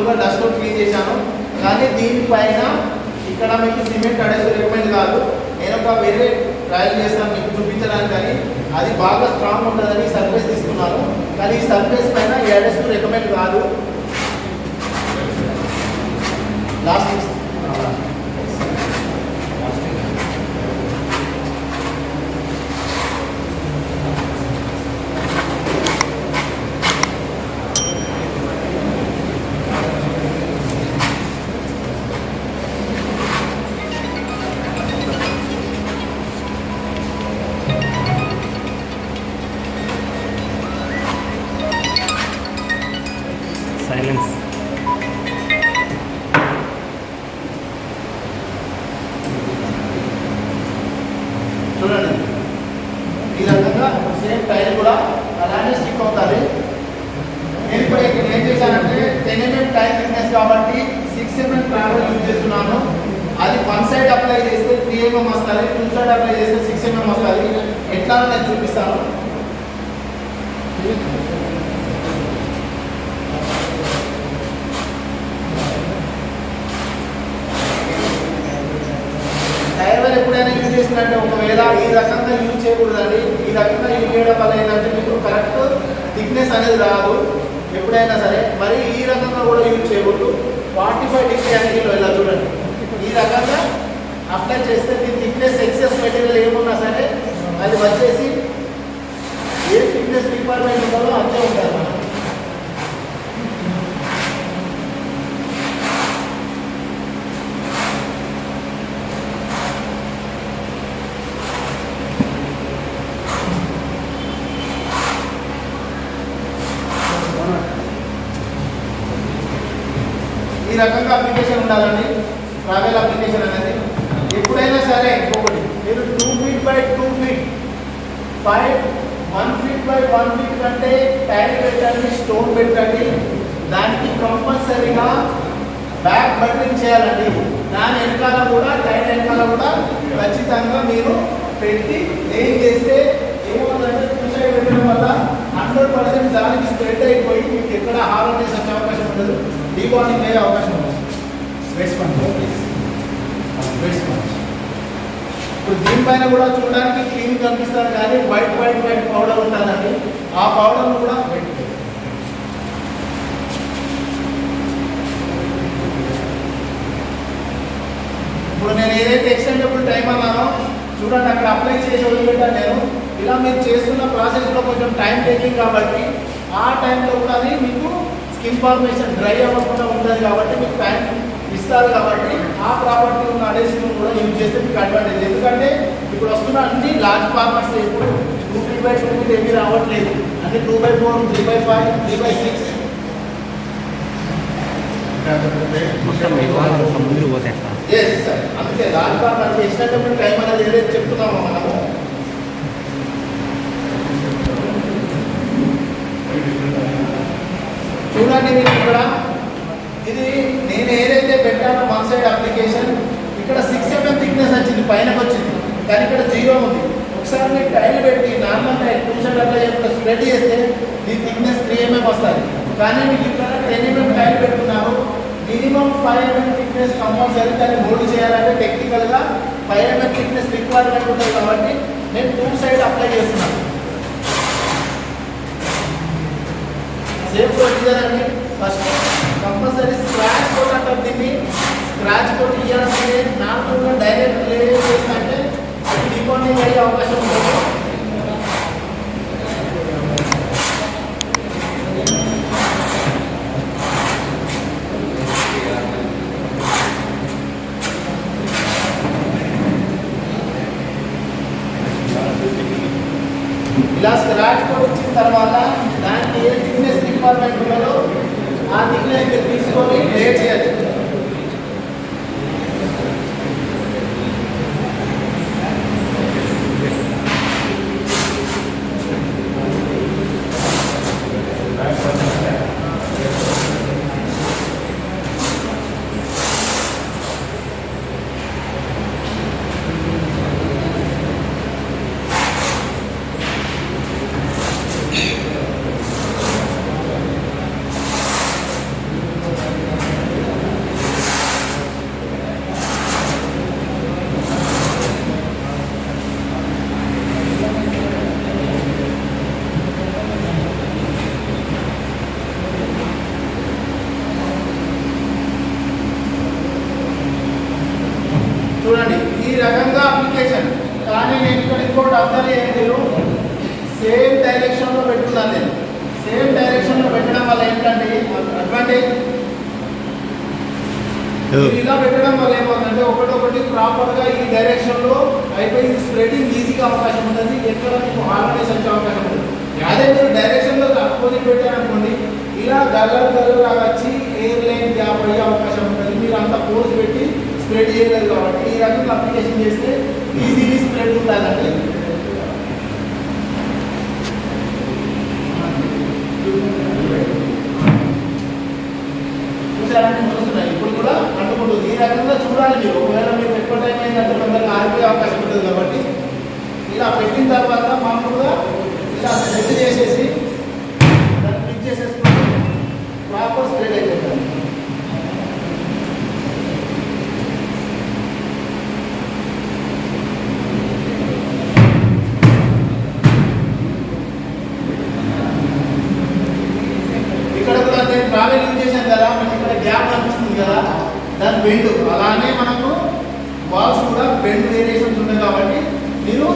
మామూలుగా dust clean చేశాను. కానీ దీనిపైన ఇక్కడ మీకు సిమెంట్ అడేసి రికమెండ్ కాదు. నేను ఒక వేరే ట్రయల్ చేస్తాను మీకు చూపించడానికి కానీ అది బాగా స్ట్రాంగ్ ఉంటుందని సర్ఫేస్ తీసుకున్నాను. కానీ ఈ సర్ఫేస్ పైన ఈ రికమెండ్ కాదు. లాస్ట్ కాబట్టి సిక్స్ ఎంఎం ట్రావెల్ యూజ్ చేస్తున్నాను. అది వన్ సైడ్ అప్లై చేస్తే త్రీ ఎంఎం వస్తుంది టూ సైడ్ అప్లై చేస్తే సిక్స్ ఎంఎం వస్తుంది ఎట్లా నేను చూపిస్తాను. టైర్ ఎప్పుడైనా యూజ్ చేసినట్టే ఒకవేళ ఈ రకంగా యూజ్ చేయకూడదండి. ఈ రకంగా యూజ్ చేయడం వల్ల ఏంటంటే మీకు కరెక్ట్ థిక్నెస్ అనేది రాదు. ఎప్పుడైనా సరే మరి ఈ రకంగా కూడా యూజ్ చేయకూడదు. ఫార్టీ ఫైవ్ డిగ్రీ యాంగిల్లో ఇలా చూడండి. ఈ రకంగా అప్లై చేస్తే దీని థిక్నెస్ ఎక్సెస్ మెటీరియల్ ఏమున్నా సరే అది వచ్చేసి ఏ థిక్నెస్ రిక్వైర్మెంట్ ఉందో అంతే ఉంటుంది మనం ఈ రకంగా అప్లికేషన్ ఉండాలండి. ట్రావెల్ అప్లికేషన్ అనేది. ఎప్పుడైనా సరే ఇంకొకటి. మీరు two feet by two feet five one feet by one feet అంటే టైల్ పెట్టండి స్టోన్ పెట్టండి. దానికి కంపల్సరీగా బ్యాక్ బటరింగ్ చేయాలండి. దాని వెనకాల కూడా టైల్ వెనకాల కూడా ఖచ్చితంగా మీరు పెట్టి ఏం చేస్తే ఏమవుతుందంటే టూ పెట్టడం వల్ల హండ్రెడ్ పర్సెంట్ దానికి స్ప్రెడ్ అయిపోయి మీకు ఎక్కడ హార్మోనియస్ వచ్చే అవకాశం ఉండదు. డీబాండింగ్ అయ్యే అవకాశం ఉండదు వెస్ట్ పంచ్ వెస్ట్ పంచ్ ఇప్పుడు దీనిపైన కూడా చూడడానికి క్లీన్ కనిపిస్తారు కానీ వైట్ వైట్ వైట్ పౌడర్ ఉంటుందండి ఆ పౌడర్ కూడా పెట్టుకోండి ఇప్పుడు నేను ఏదైతే ఎక్స్టెండబుల్ టైం అన్నానో చూడండి అక్కడ అప్లై చేసి వదిలిపెట్టాను నేను। ఇలా మీరు చేస్తున్న ప్రాసెస్లో కొంచెం టైం టేకింగ్ కాబట్టి ఆ టైంలో కూడా అది మీకు స్కిన్ ఫార్మేషన్ డ్రై అవ్వకుండా ఉంటుంది కాబట్టి మీకు టైం ఇస్తారు కాబట్టి ఆ ప్రాపర్టీ ఉన్న అడేసివ్ కూడా యూజ్ చేస్తే మీకు అడ్వాంటేజ్ ఎందుకంటే ఇప్పుడు వస్తున్న అన్ని లార్జ్ ఫార్మర్స్ ఇప్పుడు టూ త్రీ బై టూ మీద ఏమీ రావట్లేదు. అన్ని two by four three by five three by six అందుకే లార్జ్ ఫార్మర్ చేసినటువంటి టైం అనేది ఏదైతే చెప్తున్నామో మనము చూడండి మీరు ఇక్కడ. ఇది నేను ఏదైతే పెట్టానో వన్ సైడ్ అప్లికేషన్ ఇక్కడ సిక్స్ ఎంఎం థిక్నెస్ వచ్చింది పైనకు వచ్చింది. కానీ ఇక్కడ జీరో ఉంది. ఒకసారి మీరు టైల్ పెట్టి normal tile two side apply spread చేస్తే మీ థిక్నెస్ త్రీ ఎంఎం వస్తుంది. కానీ మీకు ఇక్కడ టెన్ ఎంఎం mm టైల్ పెట్టుకున్నారు minimum five mm thickness compulsory దాన్ని హోల్డ్ చేయాలంటే టెక్నికల్గా ఫైవ్ ఎంఎం థిక్నెస్ రిక్వైర్మెంట్ ఉంటుంది కాబట్టి నేను టూ సైడ్ అప్లై చేస్తున్నాను. సేమ్ ప్రొసీజర్ అండి ఫస్ట్ కంపల్సరీ స్క్రాచ్ కోట్ అంటారు దీన్ని స్క్రాచ్ కోట్ ఇవ్వాలంటే నార్మల్గా డైరెక్ట్ లేడీ చేస్తుంటే అది డిపాండింగ్ అయ్యే అవకాశం ఉంటుంది డైరెక్షన్లో పెట్టుకున్నాను నేను. సేమ్ డైరెక్షన్లో పెట్టడం వల్ల ఏంటంటే అడ్వాంటేజ్ ఇలా పెట్టడం వల్ల ఏమవుతుందంటే ఒకటొకటి ప్రాపర్గా ఈ డైరెక్షన్లో అయిపోయి స్ప్రెడింగ్ ఈజీగా అవకాశం ఉంటుంది. ఎక్కడ మీకు హార్మోనేషన్ వచ్చే అవకాశం ఉంటుంది. అదే మీరు డైరెక్షన్లో అపోజిట్ పెట్టారనుకోండి ఇలా గల్లలు గల్లలా వచ్చి ఎయిర్ లైన్ గ్యాప్ అయ్యే అవకాశం ఉంటుంది. మీరు అంత ఫోర్స్ పెట్టి స్ప్రెడ్ చేయలేదు కాబట్టి ఈ రకంగా అప్లికేషన్ చేస్తే ఈజీలీ స్ప్రెడ్ ఉండాలంటే చూసారంటే చూస్తున్నాయి ఇప్పుడు కూడా అంటుకుంటుంది. ఈ రకంగా చూడాలి మీరు. ఒకవేళ మీరు ఎక్కువ టైం అయిందంటే తొందరగా ఆగిపోయే అవకాశం ఉంటుంది కాబట్టి ఇలా పెట్టిన తర్వాత మామూలుగా ఇలా సెట్ చేసేసి దాన్ని ఫిక్స్ చేసేసుకుంటే ప్రాపర్ స్ప్రెడ్ అయిపోతుంది ఇక్కడ కూడా నేను ట్రావెల్ యూజ్ చేశాను కదా మనకి ఇక్కడ గ్యాప్ కనిపిస్తుంది కదా దాని బెండ్ అలానే మనకు వాల్స్ కూడా బెండ్ వేరియేషన్స్ ఉంటాయి కాబట్టి మీరు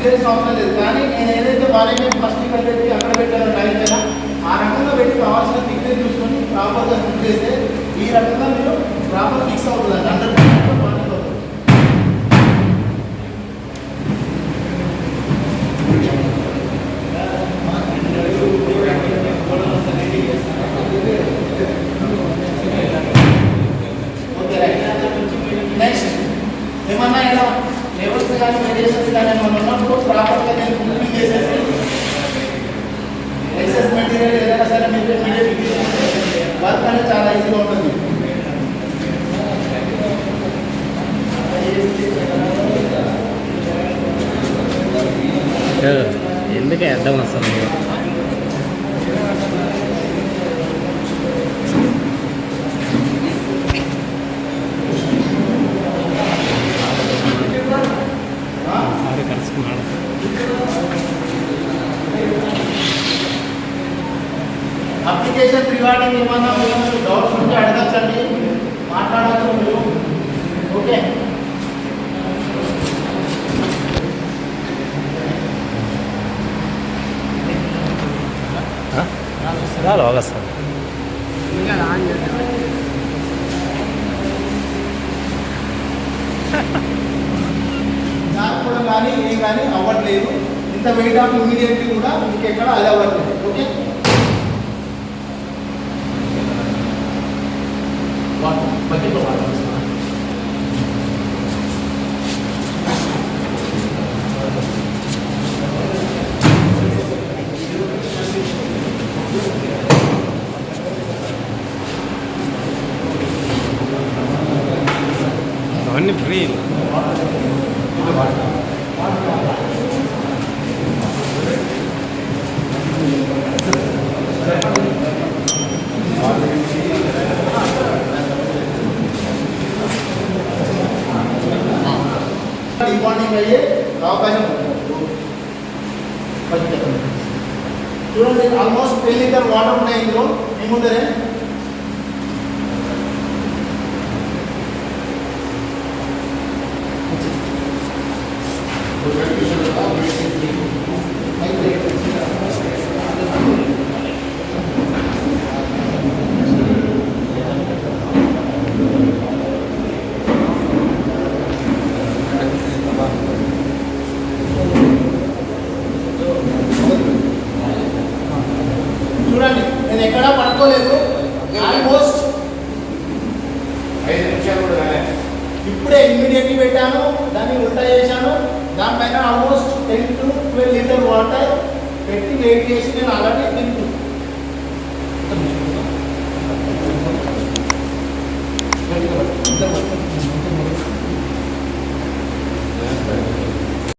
ట్రావెల్ యూజ్ అవసరం లేదు. కానీ నేను ఏదైతే బాగా ఫస్ట్ ఇక్కడ పెట్టి అక్కడ పెట్టాను టైం కదా ఆ రకంగా పెట్టి కావాల్సిన థిక్నెస్ చూసుకొని ప్రాపర్గా ఫిక్స్ చేస్తే ఈ రకంగా మీరు ప్రాపర్ ఫిక్స్ అవుతుంది హండ్రెడ్ పర్సెంట్ అవుతుంది ఓకే రైట్ నెక్స్ట్ ఏమన్నా ఇలా లెవెల్స్ కానీ వేరియేషన్స్ కానీ ఏమన్నా ఉన్నప్పుడు ప్రాపర్గా నేను ఫుల్ఫిల్ చేసేసి ఎక్సెస్ మెటీరియల్ ఏదైనా సరే మీకు ఇమీడియట్ వర్క్ అనేది చాలా ఈజీగా ఉంటుంది ఎందుకే అర్థం వస్తుంది అప్లికేషన్ రిగార్డింగ్ ఏమన్నా మీరు డౌట్స్ ఉంటే అడగచ్చండి. మాట్లాడచ్చు ఓకే. ఆగస్ట్ నాకు కూడా కానీ ఏం కానీ అవ్వట్లేదు. ఇంత వెయిట్ ఆఫ్ ఇమీడియట్లీ కూడా మీకు ఎక్కడ అది అవ్వట్లేదు. ఓకే? బకెట్లో వాటర్ అవన్నీ ఫ్రీ డిబాండింగ్ అయ్యే అవకాశం ఉంటుంది బకెట్ చూడండి ఆల్మోస్ట్ టెన్ లీటర్ వాటర్ ఉన్నాయి ఇందులో. మీ ముందరే. చెట్టు పెట్టాను దాన్ని ఉల్టా చేశాను. దానిపైన almost ten to twelve litre water పెట్టి వెయిట్ చేసి నేను అలాగే తింటు.